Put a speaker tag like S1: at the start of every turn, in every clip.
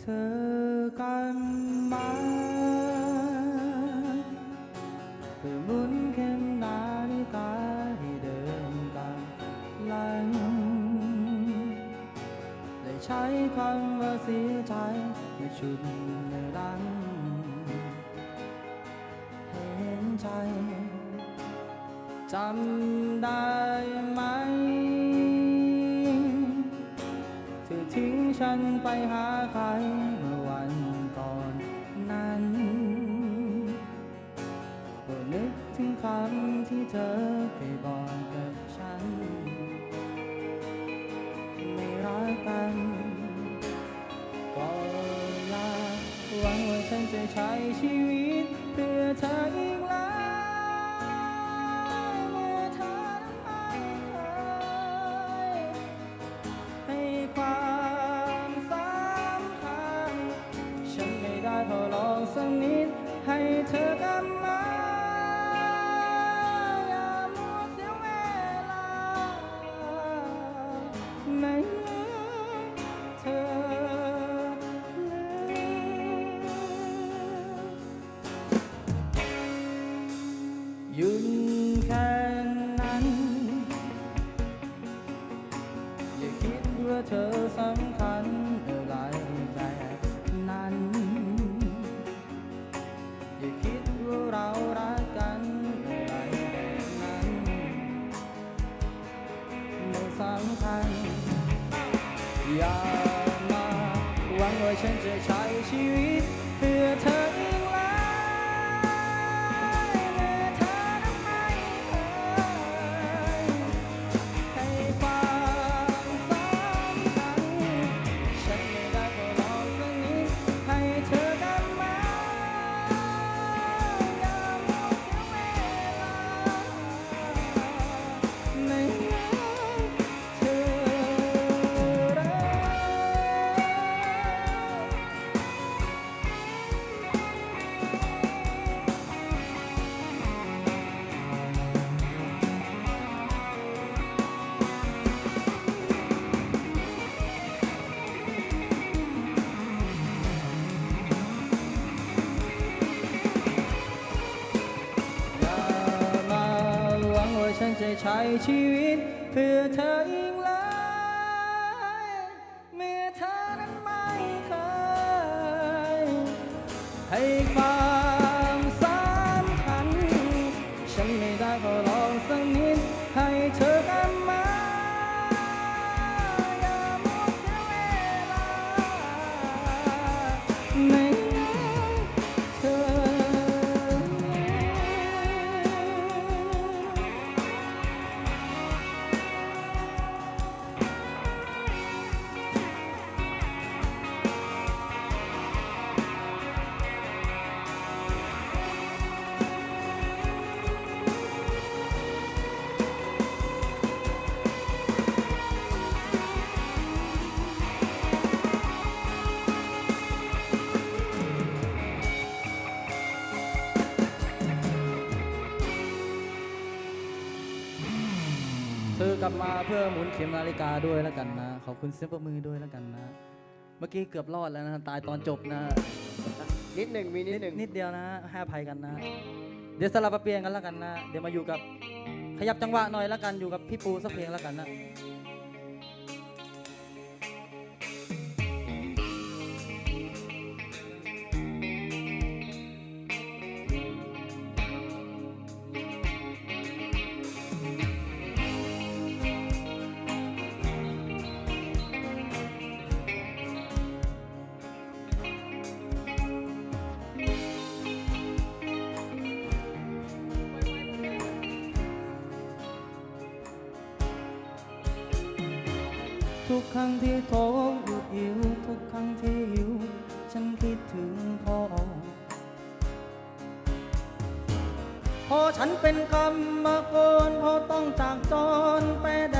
S1: เธอกำมาเพื่อหมุนเข็มนาฬิกาให้เดินกำลังได้ใช้คำว่าเสียใจไม่ชุดในรังให้เห็นใจจำได้ันไปหาใครเมื่อวันก่อนนั้นก็นึกถึงคำที่เธอเคยบอกกับฉัน ไม่รักกัน ก็อยาหวังว่าฉันจะใช้ชีวิตเพื่อเธออีก เธอสำ ใช้ชีวิตเพื่อเธอ บมาเพื่อหมุนเข็มนาฬิกาด้วยแล้วกันนะ ขอบคุณเสียงประมือด้วยแล้วกันนะ เมื่อกี้เกือบรอดแล้วนะ ตายตอนจบนะ
S2: นิดหนึ่งมีนิดหนึ่ง
S1: นิดเดียวนะให้อภัยกันนะ เดี๋ยวสลับมาเปลี่ยนกันแล้วกันนะ เดี๋ยวมาอยู่กับ ขยับจังหวะหน่อยแล้วกันอยู่กับพี่ปูสักเพลงแล้วกันนะ กครั้งที่ท้องหยุดหิวทุกครั้งที่หิว ฉันคิดถึงพ่อพอฉันเป็นกรรมกรพอต้องจากจรไปแด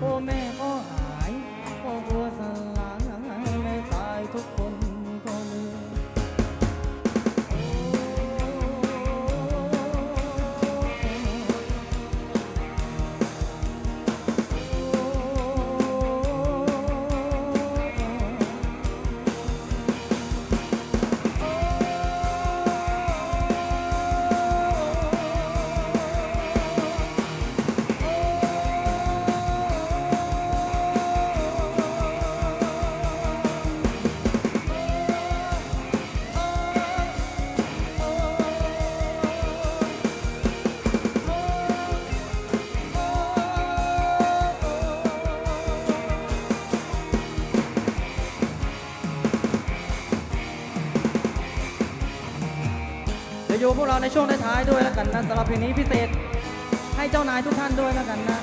S1: พ่อแม่ก็หายพ่อวัว ยอยู่พวกเราในช่วงท้ายๆด้วยแล้วกันนะสำหรับเพลงนี้พิเศษให้เจ้านายทุกท่านด้วยแล้วกันนะ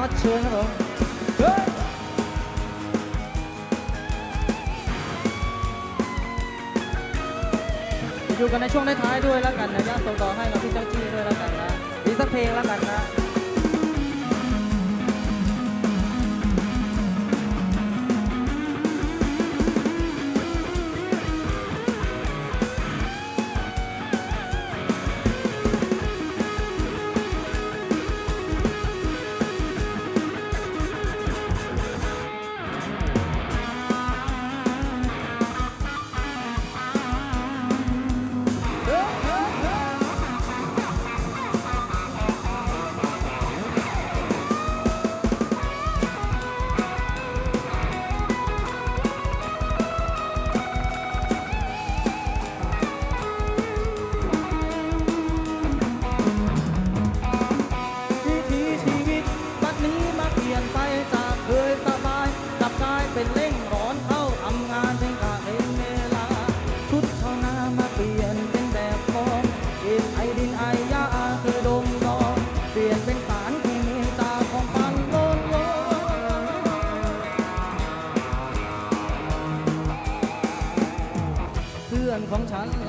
S1: น็อตเยู่กันในช่วงท้ายๆด้วยแล้วกันนะย่าส่งต่อให้กับพี่เจ้าจี้ด้วยแล้วกันนะอีสักเพลงแล้วกันนะ 房产。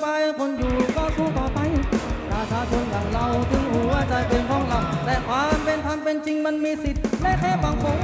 S1: ไปคนอยู่ก็สู้ต่อไปประชาชนอย่างเราถึงหัวใจเป็นของเรา แต่ความเป็นธรรมเป็นจริงมันมีสิทธิ์และแค่บางคน